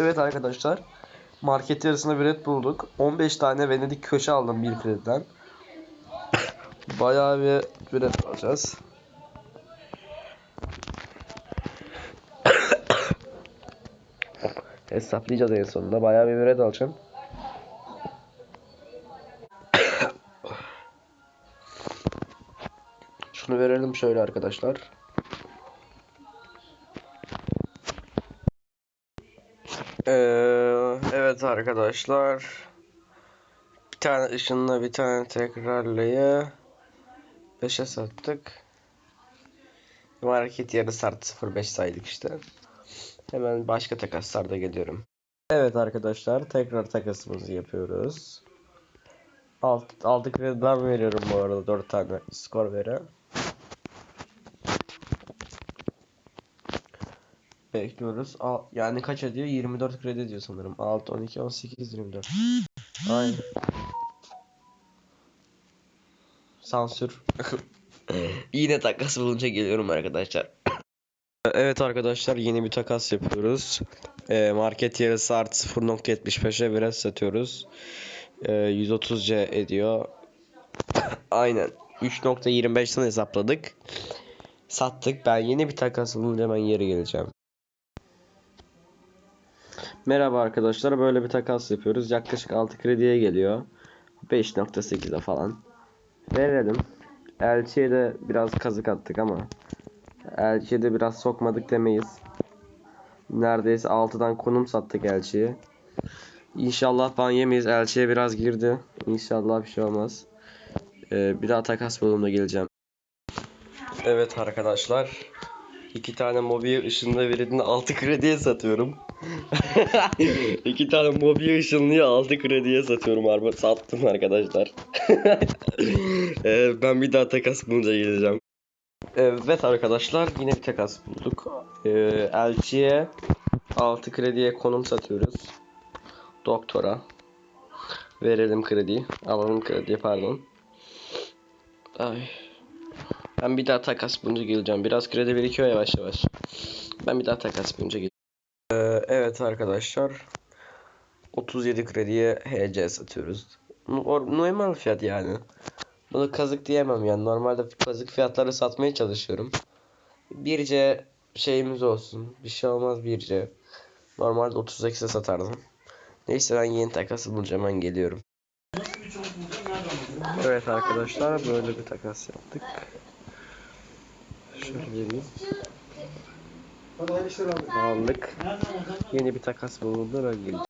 Evet arkadaşlar. Market yarısına bir red bulduk. 15 tane Venedik köşe aldım bir krediden. Bayağı bir bir red alacağız. Hesaplayacağız en sonunda. Bayağı bir red alacağım. Şunu verelim şöyle arkadaşlar. Ee, evet arkadaşlar. Bir tane ışınla bir tane tekrarlayı 5'e sattık. Market yarısı artı 05 saydık işte. Hemen başka takaslarda geliyorum. Evet arkadaşlar tekrar takasımızı yapıyoruz. 6, 6 kredi ben veriyorum bu arada 4 tane skor vere. Bekliyoruz. Al, yani kaç ediyor? 24 kredi diyor sanırım. 6, 12, 18, 24. Aynen. Sansür. Yine takas bulunca geliyorum arkadaşlar. Evet arkadaşlar yeni bir takas yapıyoruz. Ee, market yarısı artı 0.75'e biraz satıyoruz. Ee, 130C ediyor. Aynen. 3.25'ten hesapladık. Sattık. Ben yeni bir takas bulunca hemen geri geleceğim. Merhaba arkadaşlar. Böyle bir takas yapıyoruz. Yaklaşık 6 krediye geliyor. 5.8'e falan. Verelim. Elçiye de biraz kazık attık ama Elçiye de biraz sokmadık demeyiz. Neredeyse 6'dan konum sattık Elçiye. İnşallah ban yemeyiz. Elçiye biraz girdi. İnşallah bir şey olmaz. Ee, bir daha takas bölümüne geleceğim. Evet arkadaşlar. İki tane mobil ışınlı verildiğinde 6 krediye satıyorum. İki tane mobil ışınlıyı 6 krediye satıyorum araba sattım arkadaşlar. Ee, ben bir daha takas bulunca geleceğim. Evet arkadaşlar yine bir takas bulduk. Ee, elçiye 6 krediye konum satıyoruz. Doktora. Verelim krediyi. Alalım krediyi pardon. Ay. Ben bir daha takas bulunca geleceğim. Biraz kredi birikiyor yavaş yavaş. Ben bir daha takas bulunca geleceğim. Ee, evet arkadaşlar. 37 krediye HC satıyoruz. Nor- Normal fiyat yani. Bunu kazık diyemem yani. Normalde kazık fiyatları satmaya çalışıyorum. Birce şeyimiz olsun. Bir şey olmaz birce. Normalde 38'e satardım. Neyse ben yeni takası bulacağım hemen geliyorum. Evet arkadaşlar böyle bir takas yaptık. Şöyle vereyim. Aldık. Yeni bir takas bulundu ben geleceğim.